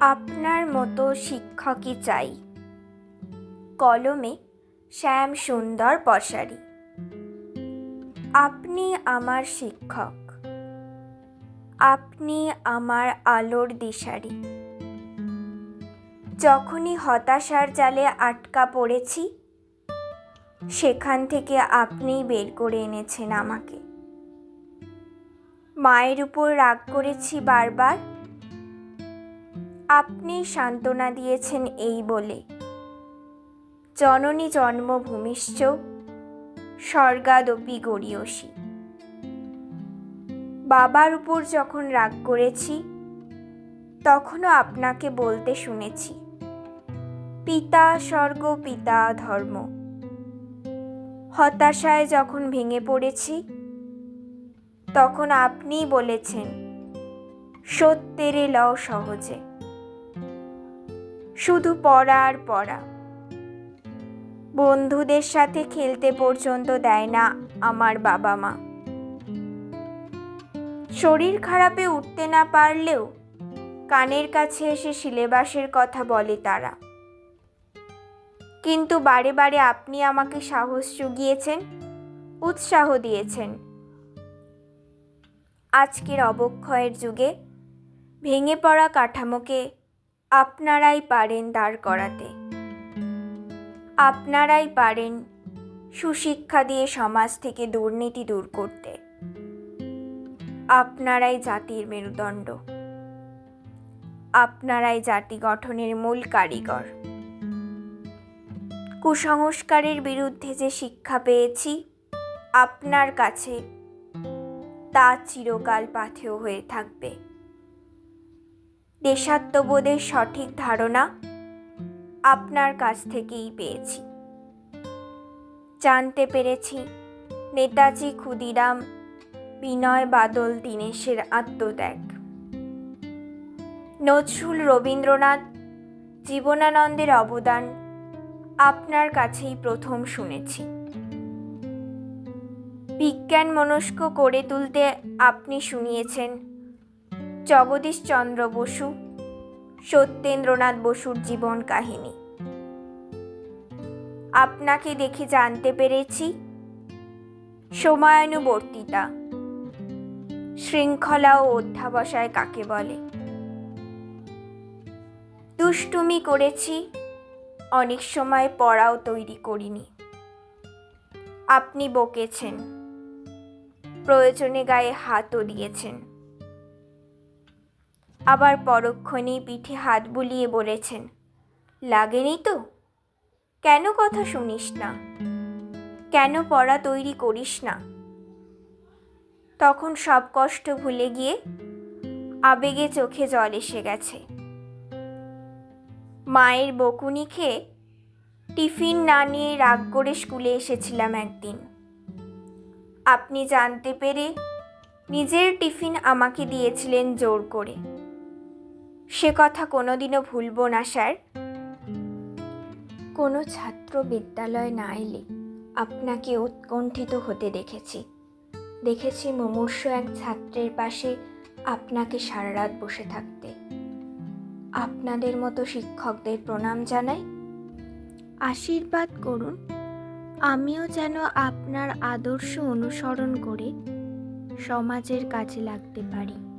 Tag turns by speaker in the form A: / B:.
A: আপনার মতো শিক্ষকই চাই। কলমে শ্যাম সুন্দর পশারি আপনি আমার শিক্ষক। আপনি আমার আলোর দিশারি। যখনই হতাশার জালে আটকা পড়েছি, সেখান থেকে আপনি বের করে এনেছেন আমাকে। মায়ের উপর রাগ করেছি বারবার আপনি সান্ত্বনা দিয়েছেন এই বলে। জননী জন্মভূমিশ্চ স্বর্গাদপি গড়িয়সী। বাবার উপর যখন রাগ করেছি, তখনও আপনাকে বলতে শুনেছি, পিতা স্বর্গ, পিতা ধর্ম। হতাশায় যখন ভেঙে পড়েছি, তখন আপনিই বলেছেন, সত্যেরে লও সহজে। শুধু পড়া আর পড়া। বন্ধুদের সাথে খেলতে পর্যন্ত দেয় না আমার বাবা মা। শরীর খারাপে উঠতে না পারলেও কানের কাছে এসে সিলেবাসের কথা বলে তারা। কিন্তু বারে বারে আপনি আমাকে সাহস জুগিয়েছেন, উৎসাহ দিয়েছেন। আজকের অবক্ষয়ের যুগে ভেঙে পড়া কাঠামোকে আপনারাই পারেন দাঁড় করাতে। আপনারাই পারেন সুশিক্ষা দিয়ে সমাজ থেকে দুর্নীতি দূর করতে। আপনারাই জাতির মেরুদণ্ড। আপনারাই জাতি গঠনের মূল কারিগর। কুসংস্কারের বিরুদ্ধে যে শিক্ষা পেয়েছি, আপনার কাছে তা চিরকাল পাথেয় হয়ে থাকবে। দেশাত্মবোধের সঠিক ধারণা আপনার কাছ থেকেই পেয়েছি। জানতে পেরেছি নেতাজি ক্ষুদিরাম বিনয় বাদল দীনেশের আত্মত্যাগ। নজরুল রবীন্দ্রনাথ জীবনানন্দের অবদান আপনার কাছেই প্রথম শুনেছি। বিজ্ঞান মনস্ক করে তুলতে আপনি শুনিয়েছেন জগদীশচন্দ্র বসু, সত্যেন্দ্রনাথ বসুর জীবন কাহিনী। আপনাকে দেখে জানতে পেরেছি। সময়ানুবর্তিতা, শৃঙ্খলা ও অধ্যাবসায় কাকে বলে? দুষ্টুমি করেছি, অনেক সময় পড়াও তৈরি করিনি। আপনি বকেছেন, প্রয়োজনে গায়ে হাতও দিয়েছেন। আবার পরক্ষণেই পিঠে হাত বুলিয়ে বলেছেন, লাগেনি তো? কেন কথা শুনিস না? কেন পড়া তৈরি করিস না? তখন সব কষ্ট ভুলে গিয়ে আবেগে চোখে জল এসে গেছে। মায়ের বকুনি খেয়ে টিফিন না নিয়ে রাগ করে স্কুলে এসেছিলাম একদিন। আপনি জানতে পেরে নিজের টিফিন আমাকে দিয়েছিলেন জোর করে। সে কথা কোনোদিনও ভুলব না, স্যার। কোনো ছাত্র বিদ্যালয় না এলে আপনাকে উৎকণ্ঠিত হতে দেখেছি। দেখেছি মুমূর্ষ এক ছাত্রের পাশে আপনাকে সারা রাত বসে থাকতে। আপনাদের মতো শিক্ষকদের প্রণাম জানাই। আশীর্বাদ করুন, আমিও যেন আপনার আদর্শ অনুসরণ করে সমাজের কাজে লাগতে পারি।